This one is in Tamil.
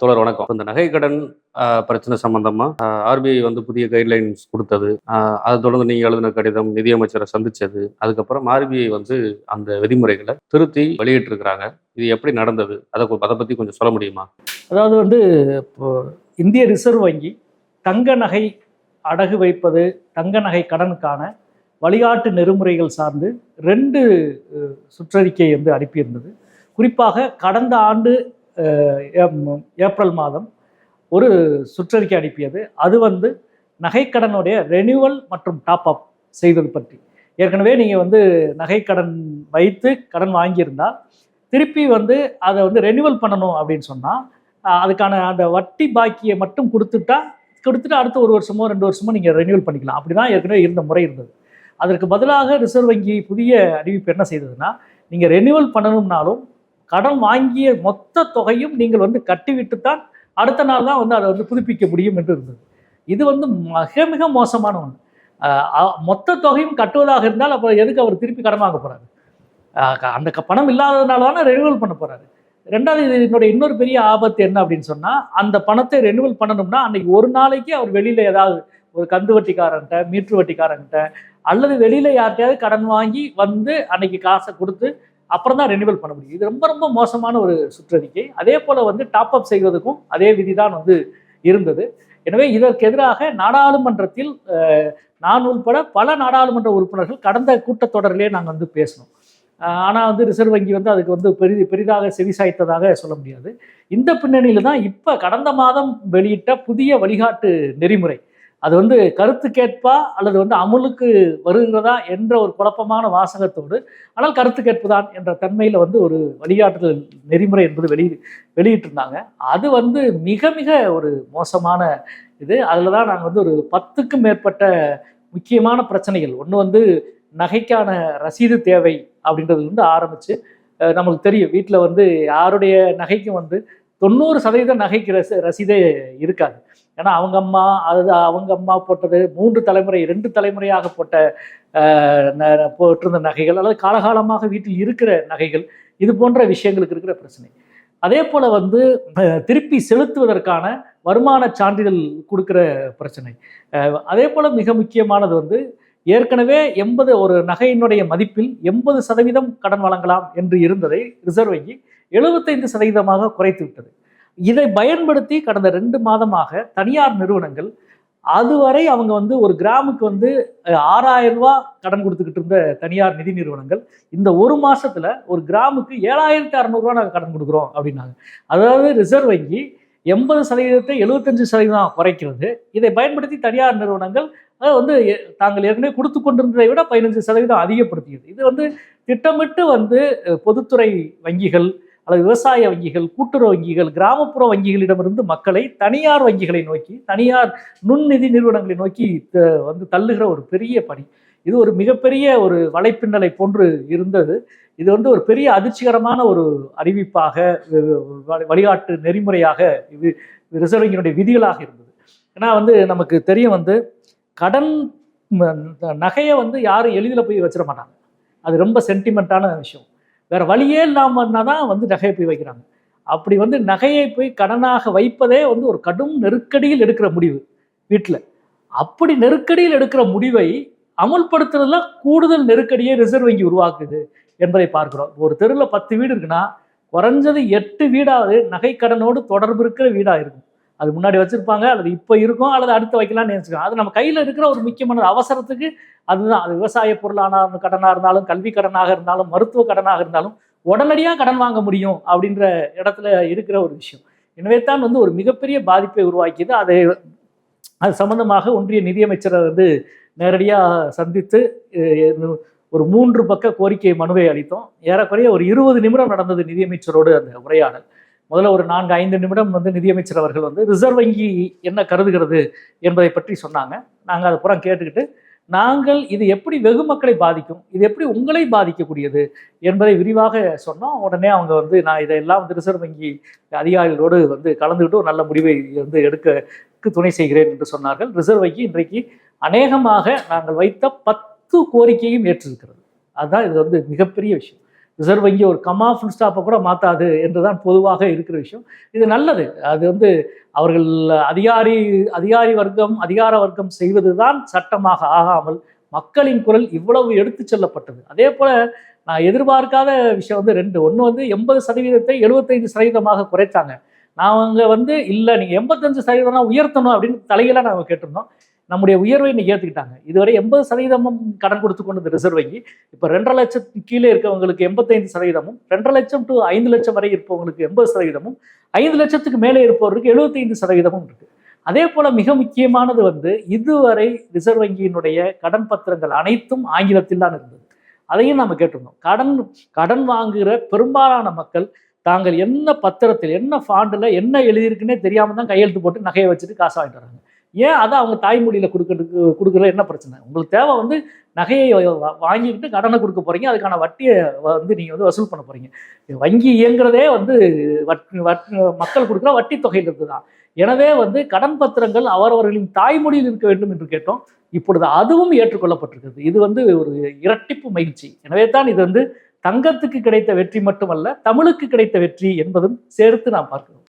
தோழர் வணக்கம். இந்த நகை கடன் பிரச்சனை சம்பந்தமா ஆர்பிஐ வந்து புதிய கைட்லைன்ஸ் கொடுத்தது. அதை தொடர்ந்து நீங்க எழுதின கடிதம் நிதியமைச்சரை சந்திச்சது. அதுக்கப்புறம் ஆர்பிஐ வந்து அந்த விதிமுறைகளை திருத்தி வெளியிட்டிருக்கிறாங்க. இது எப்படி நடந்தது? அதை அதை பத்தி கொஞ்சம் சொல்ல முடியுமா? அதாவது வந்து இப்போ இந்திய ரிசர்வ் வங்கி தங்க நகை அடகு வைப்பது தங்க நகை கடனுக்கான வழிகாட்டு நெறிமுறைகள் சார்ந்து ரெண்டு சுற்றறிக்கை வந்து அனுப்பியிருந்தது. குறிப்பாக கடந்த ஆண்டு ஏப்ரல் மாதம் ஒரு சுற்றறிக்கை அனுப்பியது. அது வந்து நகைக்கடனுடைய ரெனியூவல் மற்றும் டாப் அப் செய்வது பற்றி. ஏற்கனவே நீங்கள் வந்து நகைக்கடன் வைத்து கடன் வாங்கியிருந்தால் திருப்பி வந்து அதை வந்து ரெனியூவல் பண்ணணும் அப்படின்னு சொன்னால் அதுக்கான அந்த வட்டி பாக்கியை மட்டும் கொடுத்துட்டா கொடுத்துட்டு அடுத்த ஒரு வருஷமோ ரெண்டு வருஷமோ நீங்கள் ரெனியூவல் பண்ணிக்கலாம். அப்படி தான் ஏற்கனவே இருந்த முறை இருந்தது. அதற்கு பதிலாக ரிசர்வ் வங்கி புதிய அறிவிப்பு என்ன செய்ததுன்னா நீங்கள் ரெனியூவல் பண்ணணும்னாலும் கடன் வாங்கிய மொத்த தொகையும் நீங்கள் வந்து கட்டிவிட்டு தான் அடுத்த நாள் தான் வந்து அதை வந்து புதுப்பிக்க முடியும் என்று இருந்தது. இது வந்து மிக மிக மோசமான ஒன்று மொத்த தொகையும் கட்டுவதாக இருந்தால் அப்போ எதுக்கு அவர் திருப்பி கடன் வாங்க போகிறாரு அந்த க- பணம் இல்லாததுனால தானே ரெனிவல் பண்ண போகிறாரு ரெண்டாவது இது என்னோட இன்னொரு பெரிய ஆபத்து என்ன அப்படின்னு சொன்னால் அந்த பணத்தை ரெனிவல் பண்ணணும்னா அன்னைக்கு ஒரு நாளைக்கு அவர் வெளியில் ஏதாவது ஒரு கந்து வட்டிக்காரன்ட்ட மீட்ரு வட்டிக்காரன்ட்ட அல்லது வெளியில் யார்கிட்டயாவது கடன் வாங்கி வந்து அன்னைக்கு காசை கொடுத்து அப்புறம் தான் ரெனிவல் பண்ண முடியும். இது ரொம்ப ரொம்ப மோசமான ஒரு சுற்றறிக்கை. அதே போல் வந்து டாப் அப் செய்வதற்கும் அதே விதி தான் வந்து இருந்தது. எனவே இதற்கு எதிராக நாடாளுமன்றத்தில் நான் உள்பட பல நாடாளுமன்ற உறுப்பினர்கள் கடந்த கூட்டத்தொடரிலே நாங்கள் வந்து பேசணும் ஆனால் வந்து ரிசர்வ் வங்கி வந்து அதுக்கு வந்து பெரிது பெரிதாக செவிசாய்த்ததாக சொல்ல முடியாது. இந்த பின்னணியில் தான் இப்போ கடந்த மாதம் வெளியிட்ட புதிய வழிகாட்டு நெறிமுறை. அது வந்து கருத்து கேட்பா அல்லது வந்து அமுலுக்கு வருகிறதா என்ற ஒரு குழப்பமான வாசகத்தோடு ஆனால் கருத்து கேட்புதான் என்ற தன்மையில் வந்து ஒரு வழிகாட்டுதல் நெறிமுறை என்பது வெளியி வெளியிட்டிருந்தாங்க. அது வந்து மிக மிக ஒரு மோசமான இது. அதில் தான் நாங்கள் வந்து ஒரு பத்துக்கும் மேற்பட்ட முக்கியமான பிரச்சனைகள். ஒன்று வந்து நகைக்கான ரசீது தேவை அப்படின்றது வந்து ஆரம்பித்து நம்மளுக்கு தெரியும். வீட்டில் வந்து யாருடைய நகைக்கும் வந்து தொண்ணூறு சதவீதம் நகைக்கு ரச ரசீதே இருக்காது. ஏன்னா அவங்க அம்மா அது அவங்க அம்மா போட்டது மூன்று தலைமுறை ரெண்டு தலைமுறையாக போட்ட போட்டிருந்த நகைகள் அல்லது காலகாலமாக வீட்டில் இருக்கிற நகைகள் இது போன்ற விஷயங்களுக்கு இருக்கிற பிரச்சனை. அதே போல் வந்து திருப்பி செலுத்துவதற்கான வருமான சான்றிதழ் கொடுக்குற பிரச்சனை. அதே போல் மிக முக்கியமானது வந்து ஏற்கனவே எண்பது ஒரு நகையினுடைய மதிப்பில் எண்பது சதவீதம் கடன் வழங்கலாம் என்று இருந்ததை ரிசர்வ் வங்கி எழுபத்தைந்து சதவீதமாக குறைத்து விட்டது. இதை பயன்படுத்தி கடந்த ரெண்டு மாதமாக தனியார் நிறுவனங்கள் அதுவரை அவங்க வந்து ஒரு கிராமுக்கு வந்து ஆறாயிரம் ரூபா கடன் கொடுத்துக்கிட்டு இருந்த தனியார் நிதி நிறுவனங்கள் இந்த ஒரு மாசத்துல ஒரு கிராமுக்கு ஏழாயிரத்தி அறநூறுவா நாங்கள் கடன் கொடுக்குறோம் அப்படின்னாங்க. அதாவது ரிசர்வ் வங்கி எண்பது சதவீதத்தை எழுபத்தஞ்சு சதவீதம் குறைக்கிறது. இதை பயன்படுத்தி தனியார் நிறுவனங்கள் அதை வந்து தாங்கள் ஏற்கனவே கொடுத்து கொண்டிருந்ததை விட பதினஞ்சு சதவீதம் அதிகப்படுத்தியது. இது வந்து திட்டமிட்டு வந்து பொதுத்துறை வங்கிகள் அல்லது விவசாய வங்கிகள் கூட்டுறவு வங்கிகள் கிராமப்புற வங்கிகளிடமிருந்து மக்களை தனியார் வங்கிகளை நோக்கி தனியார் நுண்நிதி நிறுவனங்களை நோக்கி த- வந்து தள்ளுகிற ஒரு பெரிய பணி. இது ஒரு மிகப்பெரிய ஒரு வலைப்பின்னலை போன்று இருந்தது. இது வந்து ஒரு பெரிய அதிர்ச்சிகரமான ஒரு அறிவிப்பாக வழிகாட்டு நெறிமுறையாக இது ரிசர்வ் வங்கியினுடைய விதிகளாக இருந்தது. ஏன்னா வந்து நமக்கு தெரியும் வந்து கடன் நகையை வந்து யாரும் எளிதில் போய் வச்சிட மாட்டாங்க. அது ரொம்ப சென்டிமெண்ட்டான விஷயம். வேற வழியே இல்லாமல் தான் வந்து நகையை போய் வைக்கிறாங்க. அப்படி வந்து நகையை போய் கடனாக வைப்பதே வந்து ஒரு கடும் நெருக்கடியில் எடுக்கிற முடிவு வீட்டில் அப்படி நெருக்கடியில் எடுக்கிற முடிவை அமல்படுத்துறதுல கூடுதல் நெருக்கடியை ரிசர்வ் வங்கி உருவாக்குது என்பதை பார்க்கிறோம். ஒரு தெருவில் பத்து வீடு இருக்குன்னா குறைஞ்சது எட்டு வீடாவது நகைக்கடனோடு தொடர்பு இருக்கிற வீடாக இருக்கும். அது முன்னாடி வச்சுருப்பாங்க அல்லது இப்போ இருக்கும் அல்லது அடுத்து வைக்கலாம்னு நினச்சிக்கலாம் அது நம்ம கையில் இருக்கிற ஒரு முக்கியமான அவசரத்துக்கு அதுதான். அது விவசாய பொருளான கடனாக இருந்தாலும் கல்வி கடனாக இருந்தாலும் மருத்துவ கடனாக இருந்தாலும் உடனடியாக கடன் வாங்க முடியும் அப்படின்ற இடத்துல இருக்கிற ஒரு விஷயம். எனவே தான் வந்து ஒரு மிகப்பெரிய பாதிப்பை உருவாக்கியது. அதை அது சம்பந்தமாக ஒன்றிய நிதியமைச்சரை வந்து நேரடியாக சந்தித்து ஒரு மூன்று பக்க கோரிக்கை மனுவை அளித்தோம். ஏறக்குறைய ஒரு இருபது நிமிடம் நடந்தது நிதியமைச்சரோடு அந்த உரையாடல். முதல்ல ஒரு நான்கு ஐந்து நிமிடம் வந்து நிதியமைச்சர் அவர்கள் வந்து ரிசர்வ் வங்கி என்ன கருதுகிறது என்பதை பற்றி சொன்னாங்க. நாங்கள் அதை புறம் கேட்டுக்கிட்டு நாங்கள் இது எப்படி வெகு மக்களை பாதிக்கும் இது எப்படி உங்களை பாதிக்கக்கூடியது என்பதை விரிவாக சொன்னோம். உடனே அவங்க வந்து நான் இதையெல்லாம் வந்து ரிசர்வ் வங்கி அதிகாரிகளோடு வந்து கலந்துக்கிட்டு ஒரு நல்ல முடிவை வந்து எடுக்க துணை செய்கிறேன் என்று சொன்னார்கள். ரிசர்வ் வங்கி இன்றைக்கு அநேகமாக நாங்கள் வைத்த பத்து கோரிக்கையும் ஏற்றிருக்கிறது. அதுதான் இது வந்து மிகப்பெரிய விஷயம். ரிசர்வ் வங்கி ஒரு கமா ஃபுல் ஸ்டாப்பை கூட மாற்றாது என்றுதான் பொதுவாக இருக்கிற விஷயம். இது நல்லது. அது வந்து அவர்கள் அதிகாரி அதிகாரி வர்க்கம் அதிகார வர்க்கம் செய்வது தான் சட்டமாக ஆகாமல் மக்களின் குரல் இவ்வளவு எடுத்துச் செல்லப்பட்டது. அதே போல நான் எதிர்பார்க்காத விஷயம் வந்து ரெண்டு. ஒன்று வந்து எண்பது சதவீதத்தை எழுபத்தைந்து சதவீதமாக குறைத்தாங்க நாங்கள் வந்து இல்லை நீங்கள் எண்பத்தஞ்சு சதவீதம்னா உயர்த்தணும் அப்படின்னு தலையில நாங்கள் கேட்டிருந்தோம். நம்முடைய உயர்வை இன்னைக்கு ஏற்றுக்கிட்டாங்க இதுவரை எண்பது சதவீதமும் கடன் கொடுத்து கொண்டது ரிசர்வ் வங்கி இப்போ ரெண்டரை லட்சத்துக்கு கீழே இருக்கவங்களுக்கு எண்பத்தைந்து சதவீதமும் ரெண்டரை லட்சம் டு ஐந்து லட்சம் வரை இருப்பவங்களுக்கு எண்பது சதவீதமும் ஐந்து லட்சத்துக்கு மேலே இருப்பவருக்கு எழுபத்தைந்து சதவீதமும் இருக்கு. அதே போல மிக முக்கியமானது வந்து இதுவரை ரிசர்வ் வங்கியினுடைய கடன் பத்திரங்கள் அனைத்தும் ஆங்கிலத்தில் தான் இருந்தது. அதையும் நம்ம கேட்டிருந்தோம். கடன் கடன் வாங்குகிற பெரும்பாலான மக்கள் தாங்கள் என்ன பத்திரத்தில் என்ன ஃபாண்டில் என்ன எழுதியிருக்குன்னே தெரியாமல் தான் கையெழுத்து போட்டு நகையை வச்சுட்டு காசு வாங்கிட்டு வராங்க. ஏன் அதை அவங்க தாய்மொழியில் கொடுக்கறதுக்கு கொடுக்குறது என்ன பிரச்சனை? உங்களுக்கு தேவை வந்து நகையை வாங்கிக்கிட்டு கடனை கொடுக்க போகிறீங்க அதுக்கான வட்டியை வந்து நீங்கள் வந்து வசூல் பண்ண போகிறீங்க வங்கி இயங்குறதே வந்து வட் வட் மக்கள் கொடுக்குற வட்டி தொகையிலிருந்து தான் எனவே வந்து கடன் பத்திரங்கள் அவரவர்களின் தாய்மொழியில் இருக்க வேண்டும் என்று கேட்டோம். இப்பொழுது அதுவும் ஏற்றுக்கொள்ளப்பட்டிருக்கிறது. இது வந்து ஒரு இரட்டிப்பு மகிழ்ச்சி. எனவே தான் இது வந்து தங்கத்துக்கு கிடைத்த வெற்றி மட்டுமல்ல தமிழுக்கு கிடைத்த வெற்றி என்பதும் சேர்த்து நாம் பார்க்கிறோம்.